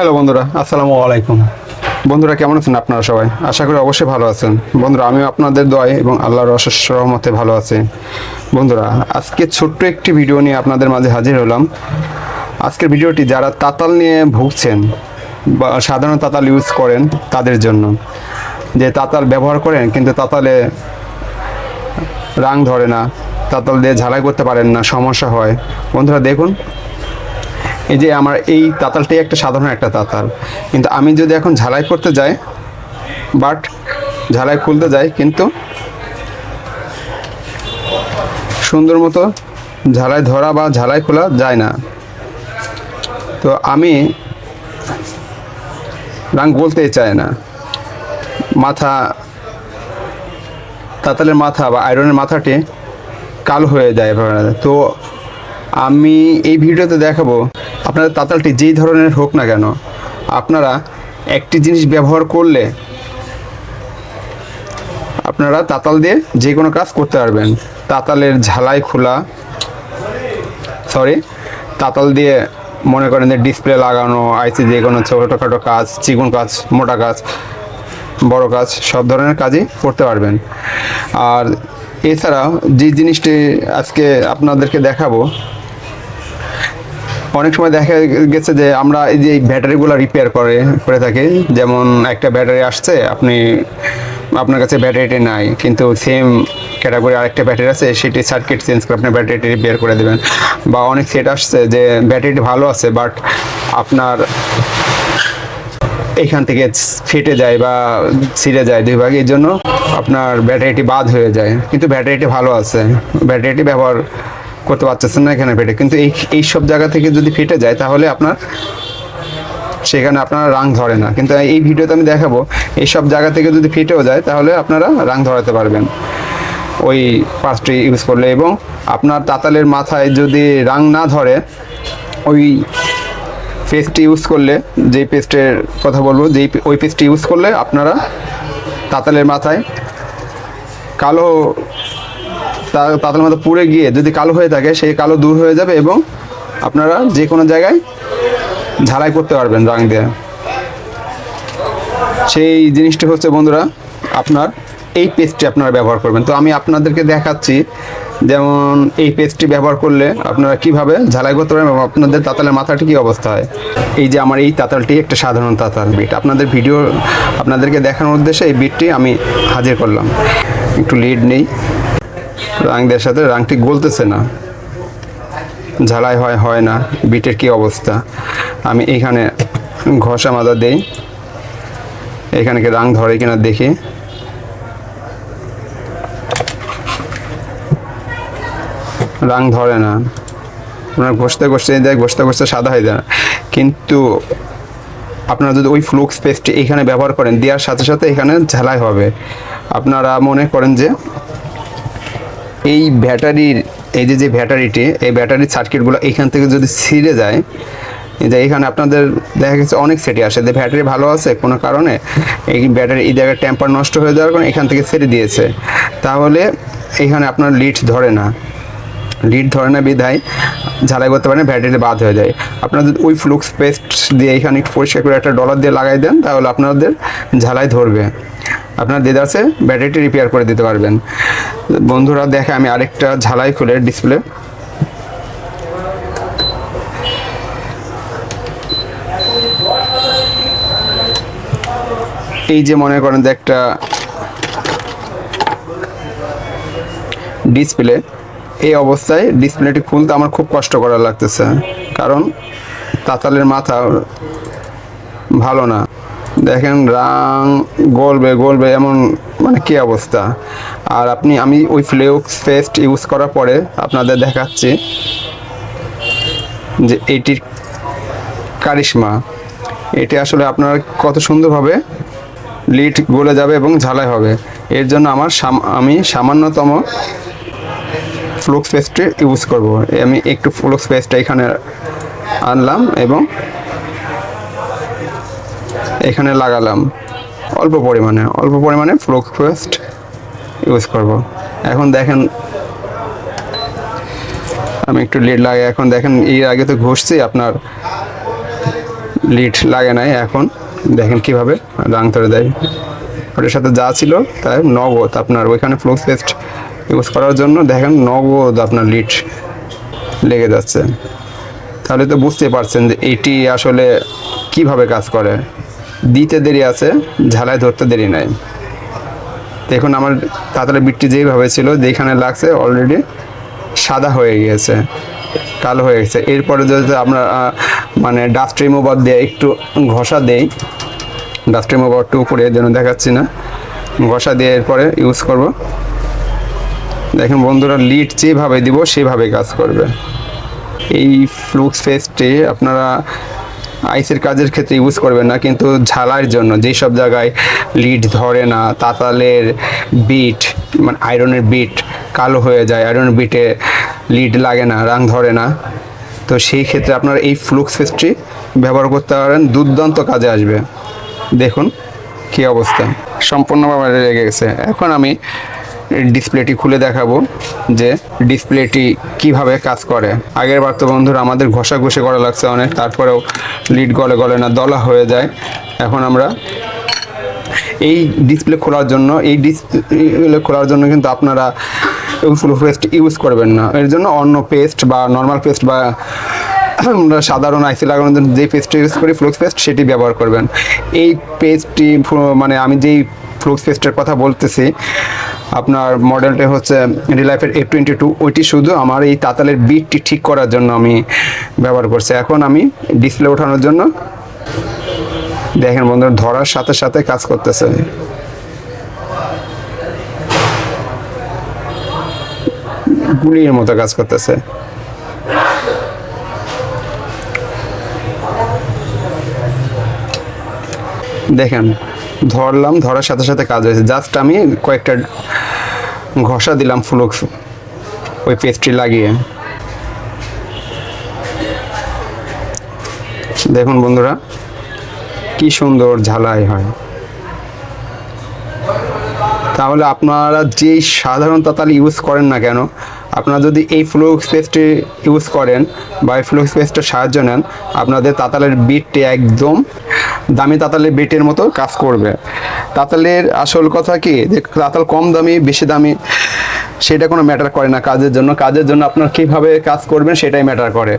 Hello বন্ধুরা, আসসালামু আলাইকুম। বন্ধুরা কেমন আছেন আপনারা সবাই? আশা করি অবশ্যই ভালো আছেন। বন্ধুরা, আমিও আপনাদের দয় এবং আল্লাহর অশেষ রহমতে ভালো আছি। বন্ধুরা, আজকে ছোট্ট একটি ভিডিও নিয়ে আপনাদের মাঝে হাজির হলাম। আজকের ভিডিওটি যারা তাতাল নিয়ে ভুগছেন বা সাধারণ তাতাল ইউজ করেন তাদের জন্য। যে তাতাল ব্যবহার করেন, কিন্তু তাতালে রাং ধরে না, তাতাল দিয়ে ঝালাই করতে পারেন না, সমস্যা হয়। বন্ধুরা, দেখুন এই যে আমার এই তাতালটাই একটা সাধারণ একটা তাতাল। কিন্তু আমি যদি এখন ঝালাই করতে যাই, বাট ঝালাই খুলতে যাই, কিন্তু সুন্দর মতো ঝালাই ধরা বা ঝালাই খোলা যায় না। তো আমি রাং বলতেই চায় না। মাথা, তাতালের মাথা বা আয়রনের মাথাটি কালো হয়ে যায় তো আমি এই ভিডিওতে দেখাবো আপনাদের তাতালটি যেই ধরনের হোক না কেন, আপনারা একটি জিনিস ব্যবহার করলে আপনারা তাতাল দিয়ে যে কোনো কাজ করতে পারবেন। তাতালের ঝালাই খোলা সরি তাতাল দিয়ে মনে করেন যে ডিসপ্লে লাগানো আইসি যে কোনো ছোটোখাটো কাজ, চিকন কাজ, মোটা কাজ, বড় কাজ, সব ধরনের কাজই করতে পারবেন। আর এছাড়াও যে জিনিসটি আজকে আপনাদেরকে দেখাবো অনেক সময় দেখা গেছে যে আমরা এই যে ব্যাটারিগুলো রিপেয়ার করে করে থাকি। যেমন একটা ব্যাটারি আসছে, আপনি, আপনার কাছে ব্যাটারিটি নাই, কিন্তু সেম ক্যাটাগরি আরেকটা ব্যাটারি আছে, সেটি সার্কিট চেঞ্জ করে আপনার ব্যাটারিটি রিপেয়ার করে দেবেন। বা অনেক সেট আসছে যে ব্যাটারিটি ভালো আছে বাট আপনার এখান থেকে ফেটে যায় বা ছিঁড়ে যায় দুই ভাগ, এই জন্য আপনার ব্যাটারিটি বাদ হয়ে যায়। কিন্তু ব্যাটারিটি ভালো আছে। ব্যাটারিটি ব্যবহার করতে পারতেছেন না এখানে ফেটে। কিন্তু এই এই সব জায়গা থেকে যদি ফেটে যায়, তাহলে আপনার সেখানে আপনারা রাং ধরে না। কিন্তু এই ভিডিওতে আমি দেখাবো, এই সব জায়গা থেকে যদি ফেটেও যায়, তাহলে আপনারা রাং ধরাতে পারবেন। ওই পাঁচটি ইউজ করলে এবং আপনার তাতালের মাথায় যদি রাং না ধরে, ওই পেস্টটি ইউজ করলে, যেই পেস্টের কথা বলব, যেই ওই পেস্টটি ইউজ করলে আপনারা তাতালের মাথায় কালো তা- তাতালের মাথা পুড়ে গিয়ে যদি কালো হয়ে থাকে, সেই কালো দূর হয়ে যাবে এবং আপনারা যে কোনো জায়গায় ঝালাই করতে পারবেন রং দিয়ে। সেই জিনিসটি হচ্ছে বন্ধুরা, আপনার এই পেস্টটি আপনারা ব্যবহার করবেন। তো আমি আপনাদেরকে দেখাচ্ছি, যেমন এই পেস্টটি ব্যবহার করলে আপনারা কীভাবে ঝালাই করতে পারেন এবং আপনাদের তাতালের মাথাটি কী অবস্থা হয়। এই যে আমার এই তাতালটি একটা সাধারণ তাতাল বিট আপনাদের ভিডিও আপনাদেরকে দেখানোর উদ্দেশ্যে এই বিটটি আমি হাজির করলাম। একটু লিড নেই। রাংদের সাথে রাংটি গলতেছে না। ঝালাই হয় হয় না। বিটের কি অবস্থা? আমি এইখানে ঘষা মাজা দেই। এখানে কি রাং ধরে কিনা দেখি। রাং ধরে না। আপনার ঘষতে ঘষতে দেয় ঘষতে ঘষতে সাদা হয়ে যায়। না কিন্তু আপনারা যদি ওই ফ্লুক্স পেস্টটি এখানে ব্যবহার করেন, দেওয়ার সাথে সাথে এখানে ঝালাই হবে। আপনারা মনে করেন যে এই ব্যাটারির, এই যে যে ব্যাটারিটি, এই ব্যাটারির সার্কিটগুলো এখান থেকে যদি ছিঁড়ে যায় যে এখানে আপনাদের দেখা গেছে অনেক সেটি আসে। যে ব্যাটারি ভালো আছে কোনো কারণে, এই ব্যাটারি, এই জায়গায় টেম্পার নষ্ট হয়ে যাওয়ার কারণে এখান থেকে ছেড়ে দিয়েছে। তাহলে এখানে আপনার লিড ধরে না। লিড ধরে না বিধায় ঝালাই করতে পারেন ব্যাটারি বাদ হয়ে যায়। আপনারা যদি ওই ফ্লুক্স পেস্ট দিয়ে এখানে একটু পরিষ্কার করে একটা ডলার দিয়ে লাগাই দেন, তাহলে আপনাদের ঝালাই ধরবে। আপনার দেদারসে ব্যাটারিটি রিপেয়ার করে দিতে পারবেন। বন্ধুরা, দেখে আমি আরেকটা ঝালাই খুলে ডিসপ্লে এই যে মনে করেন যে একটা ডিসপ্লে এই অবস্থায় ডিসপ্লেটি খুলতে আমার খুব কষ্ট করা লাগতেছে। কারণ তাতালের মাথা ভালো না। দেখেন রাং, গলবে গলবে, এমন মানে কি অবস্থা? আর আপনি, আমি ওই ফ্লেক্স পেস্ট ইউজ করার পরে আপনাদের দেখাচ্ছি যে এটির কারিশমা। এটি আসলে আপনার কত সুন্দরভাবে লিড গলে যাবে এবং ঝালাই হবে। এর জন্য আমার আমি সামান্যতম ফ্লুক্স পেস্টে ইউজ করব। আমি একটু ফ্লুক্স পেস্টটা এখানে আনলাম এবং এখানে লাগালাম। অল্প পরিমাণে অল্প পরিমাণে ফ্লুক্স পেস্ট ইউজ করব। এখন দেখেন, আমি একটু লিড লাগাই। এখন দেখেন, এর আগে তো ঘষছি, আপনার লিড লাগে নাই। এখন দেখেন কীভাবে রাং ধরে দেয়। ওটার সাথে যা ছিল তাই নগদ আপনার ওইখানে ফ্লোক্স পেস্ট ইউজ করার জন্য দেখেন নগদ আপনার লিড লেগে যাচ্ছে। তাহলে তো বুঝতে পারছেন যে এটি আসলে কীভাবে কাজ করে। দিতে দেরি আছে, ঝালাই ধরতে দেরি নাই। দেখুন আমার তাড়াতাড়ি বিটটি যেইভাবে ছিল, যেখানে লাগছে অলরেডি সাদা হয়ে গিয়েছে কালো হয়ে গেছে। এরপরে যদি আমরা মানে ডাস্ট রিমুভার দিয়ে একটু ঘষা দেই ডাস্ট রিমুভারটা উপরে যেন দেখাচ্ছি না, ঘষা দিয়ে এরপরে ইউজ করব। দেখেন বন্ধুরা লিড যেভাবে দিব সেভাবে কাজ করবে। এই ফ্লুক্স ফেসটি আপনারা আইসের কাজের ক্ষেত্রে ইউজ করবেন না, কিন্তু ঝালার জন্য যেই সব জায়গায় লিড ধরে না, তাতালের বিট মানে আয়রনের বিট কালো হয়ে যায় আয়রনের বিটে লিড লাগে না, রাং ধরে না, তো সেই ক্ষেত্রে আপনারা এই ফ্লুক্স ফেসটি ব্যবহার করতে পারেন, দুর্দান্ত কাজে আসবে। দেখুন কী অবস্থা। সম্পূর্ণভাবে লেগে গেছে। এখন আমি ডিসপ্লেটি খুলে দেখাবো যে ডিসপ্লেটি কীভাবে কাজ করে। আগের বার তো বন্ধুরা আমাদের ঘষা ঘষে করা লাগছে অনেক, তারপরেও লিড গলে গলে না, দলা হয়ে যায়। এখন আমরা এই ডিসপ্লে খোলার জন্য, এই ডিসপ্লে খোলার জন্য কিন্তু আপনারা ফুল পেস্ট ইউজ করবেন না। এর জন্য অন্য পেস্ট বা নর্মাল পেস্ট বা আমরা সাধারণ আইসি লাগানোর জন্য যে পেস্টটি ইউজ করি ফ্লুক্স পেস্ট সেটি ব্যবহার করবেন। এই পেস্টটি মানে আমি যেই ফ্লুক্স পেস্টের কথা বলতেছি আপনার মডেলটা হচ্ছে রিলাইফের এফ টোয়েন্টি টু ওইটি শুধু আমার এই তাতালের বিটটি ঠিক করার জন্য আমি ব্যবহার করছি। এখন আমি ডিসপ্লে ওঠানোর জন্য দেখেন বন্ধুরা, ধরার সাথে সাথে কাজ করতেছে। গুলির মতো কাজ করতেছে। দেখেন, ধরলাম, ধরার সাথে সাথে কাজ হয়েছে। জাস্ট আমি কয়েকটা ঘষা দিলাম ফ্লুক্স ওই পেস্ট্রি লাগিয়ে। দেখুন বন্ধুরা, কি সুন্দর ঝালাই হয়। তাহলে আপনারা যেই সাধারণ তাতাল ইউজ করেন না কেন আপনারা যদি এই ফ্লুক্স পেস্টটি ইউজ করেন বা এই ফ্লুক্স পেস্টের সাহায্য নেন, আপনাদের তাতালের বিটটি একদম দামি তাতালের বিটের মতো কাজ করবে। তাতালের আসল কথা কি? যে তাতাল কম দামি, বেশি দামি, সেটা কোনো ম্যাটার করে না কাজের জন্য। কাজের জন্য আপনার কীভাবে কাজ করবেন সেটাই ম্যাটার করে।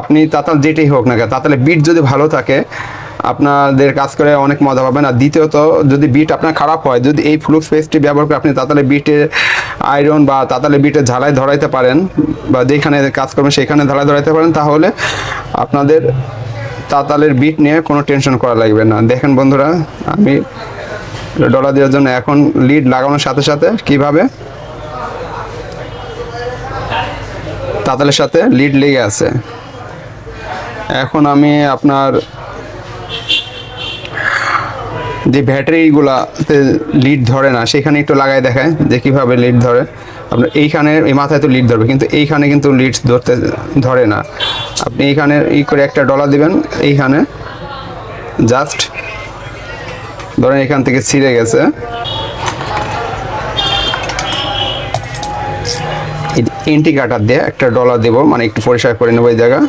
আপনি তাতাল যেটাই হোক না কেন তাতালে বিট যদি ভালো থাকে আপনাদের কাজ করে অনেক মজা পাবেন। আর দ্বিতীয়ত, যদি বিট আপনার খারাপ হয়, যদি এই ফ্লুক্স পেস্টটি ব্যবহার করে আপনি তাতালে বিটে আয়রন বা তাতালে বিটে ঝালাই ধরাইতে পারেন বা যেখানে কাজ করবেন সেখানে ঝালাই ধরাইতে পারেন, তাহলে আপনাদের তাতালের বিট নিয়ে কোনো টেনশন করা লাগবে না। দেখেন বন্ধুরা, আমি ডলার দেওয়ার জন্য এখন লিড লাগানোর সাথে সাথে কীভাবে তাতালের সাথে লিড লেগে আছে। এখন আমি আপনার যে ব্যাটারিগুলাতে লিড ধরে না, সেখানে একটু লাগাই দেখায় যে কীভাবে লিড ধরে। আপনার এইখানে, এই মাথায় তো লিড ধরবে, কিন্তু এইখানে কিন্তু লিড ধরতে ধরে না। আপনি এইখানে ই করে একটা ডলার দিবেন, এইখানে জাস্ট ধরেন এখান থেকে ছিঁড়ে গেছে। এন্টি কাটার দিয়ে একটা ডলার দেবো মানে একটু পরিষ্কার করে নেব এই জায়গা।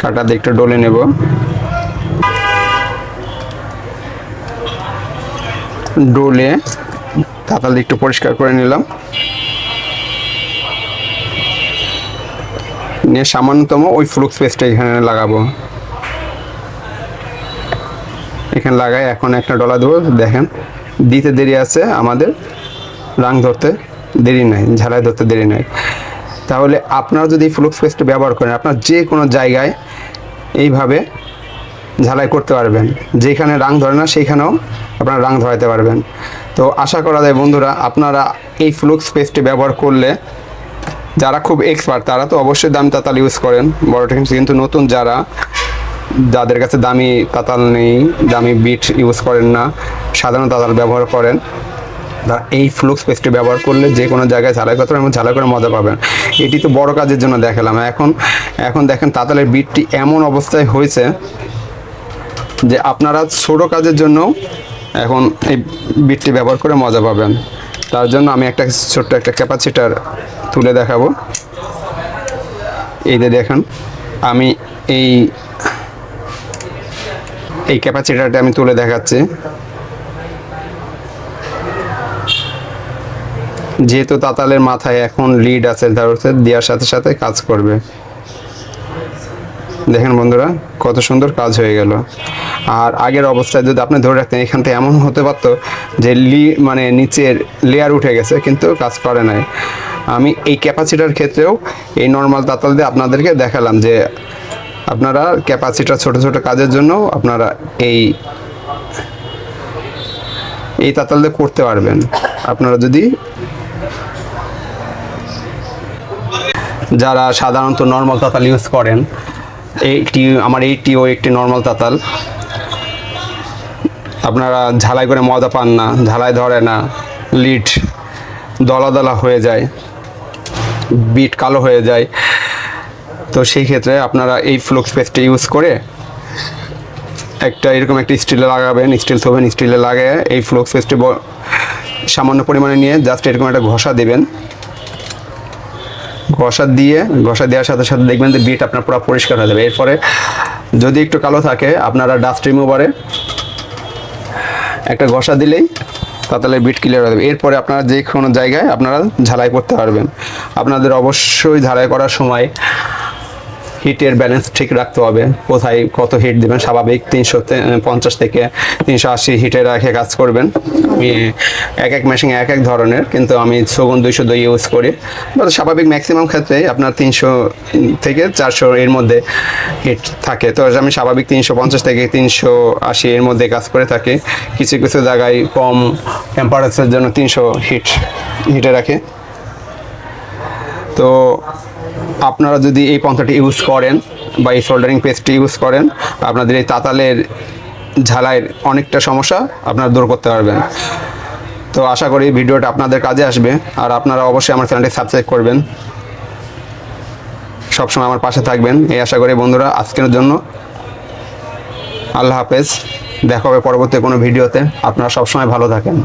কাটা দিয়ে একটু ডলে নেব। ডলে তাতাল দিয়ে একটু পরিষ্কার করে নিলাম। নিয়ে সামান্যতম ওই ফ্লুক্স পেস্টটা এখানে লাগাবো। এখানে লাগাই, এখন একটা ডলা দেবো। দেখেন, দিতে দেরি আছে আমাদের। রাং ধরতে দেরি নাই, ঝালাই ধরতে দেরি নাই। তাহলে আপনারা যদি ফ্লুক্স পেস্টটা ব্যবহার করেন, আপনার যে কোনো জায়গায় এইভাবে ঝালাই করতে পারবেন। যেখানে রাং ধরে না, সেইখানেও আপনারা রাং ধরাইতে পারবেন। তো আশা করা যায় বন্ধুরা, আপনারা এই ফ্লুক্স পেস্টটি ব্যবহার করলে যারা খুব এক্সপার্ট তারা তো অবশ্যই দামি তাতাল ইউজ করেন। বড় টেকনিক্স কিন্তু নতুন যারা যাদের কাছে দামি তাতাল নেই, দামি বিট ইউজ করেন না, সাধারণ তাতাল ব্যবহার করেন। এই ফ্লুক্স পেস্টটি ব্যবহার করলে যে কোনো জায়গায় ঝালাই করতে এবং ঝালাই করে মজা পাবেন। এটি তো বড় কাজের জন্য দেখালাম। এখন এখন দেখেন তাতালের বিটটি এমন অবস্থায় হয়েছে যে আপনারা ছোট কাজের জন্য এখন এই বিটটি ব্যবহার করে মজা পাবেন। তার জন্য আমি একটা ছোট্ট একটা ক্যাপাসিটার তুলে দেখাবো। এই দেখেন, আমি এই এই ক্যাপাসিটারটা আমি তুলে দেখাচ্ছি। যেহেতু তাতালের মাথায় এখন লিড আছে, তার দেওয়ার সাথে সাথে কাজ করবে। দেখেন বন্ধুরা, কত সুন্দর কাজ হয়ে গেল। আর আগের অবস্থায় যদি আপনি ধরে রাখতেন এখান থেকে এমন হতে পারতো যে লি মানে নিচের লেয়ার উঠে গেছে, কিন্তু কাজ করে নাই। আমি এই ক্যাপাসিটার ক্ষেত্রেও এই নর্মাল তাতাল দিয়ে আপনাদেরকে দেখালাম যে আপনারা ক্যাপাসিটার ছোট ছোট কাজের জন্য আপনারা এই এই তাতাল দিয়ে করতে পারবেন। আপনারা যদি যারা সাধারণত নর্মাল তাতাল ইউজ করেন, এইটি, আমার এইটিও একটি নর্মাল তাতাল। আপনারা ঝালাই করে মজা পান না, ঝালাই ধরে না, লিড দলা দলা হয়ে যায়, বিট কালো হয়ে যায়। তো সেই ক্ষেত্রে আপনারা এই ফ্লুক্স পেস্টটা ইউজ করে একটা এরকম একটা স্টিলে লাগাবেন, স্টিল থবেন, স্টিলে লাগিয়ে এই ফ্লুক্স পেস্টটি সামান্য পরিমাণে নিয়ে জাস্ট এরকম একটা ঘষা দেবেন। ঘষা দিয়ে, ঘষা দেওয়ার সাথে সাথে দেখবেন যে বিট আপনার পুরো পরিষ্কার হয়ে যাবে। এরপরে যদি একটু কালো থাকে, আপনারা ডাস্ট রিমুভারে একটা ঘষা দিলেই তাহলে বিট ক্লিয়ার হয়ে যাবে। এরপরে আপনারা যে কোনো জায়গায় আপনারা ঝালাই করতে পারবেন। আপনাদের অবশ্যই ঝালাই করার সময় হিটের ব্যালেন্স ঠিক রাখতে হবে। কোথায় কত হিট দেবেন? স্বাভাবিক তিনশো পঞ্চাশ থেকে তিনশো আশি হিটে রাখে কাজ করবেন। আমি এক এক মেশিন এক এক ধরনের, কিন্তু আমি সগুন দুইশো দুই ইউজ করি। স্বাভাবিক ম্যাক্সিমাম ক্ষেত্রে আপনার তিনশো থেকে চারশো এর মধ্যে হিট থাকে। তো আমি স্বাভাবিক তিনশো পঞ্চাশ থেকে তিনশো আশি এর মধ্যে কাজ করে থাকি। কিছু কিছু জায়গায় কম টেম্পারেচারের জন্য তিনশো হিট হিটে রাখে। তো আপনারা যদি এই পন্থাটি ইউজ করেন বা এই সোল্ডারিং পেস্টটি ইউজ করেন, আপনাদের এই তাতালের ঝালাইয়ের অনেকটা সমস্যা আপনারা দূর করতে পারবেন। তো আশা করি ভিডিওটা আপনাদের কাজে আসবে। আর আপনারা অবশ্যই আমার চ্যানেলটি সাবস্ক্রাইব করবেন। সবসময় আমার পাশে থাকবেন। এই আশা করি বন্ধুরা, আজকের জন্য আল্লাহ হাফেজ। দেখা হবে পরবর্তী কোনো ভিডিওতে। আপনারা সবসময় ভালো থাকেন।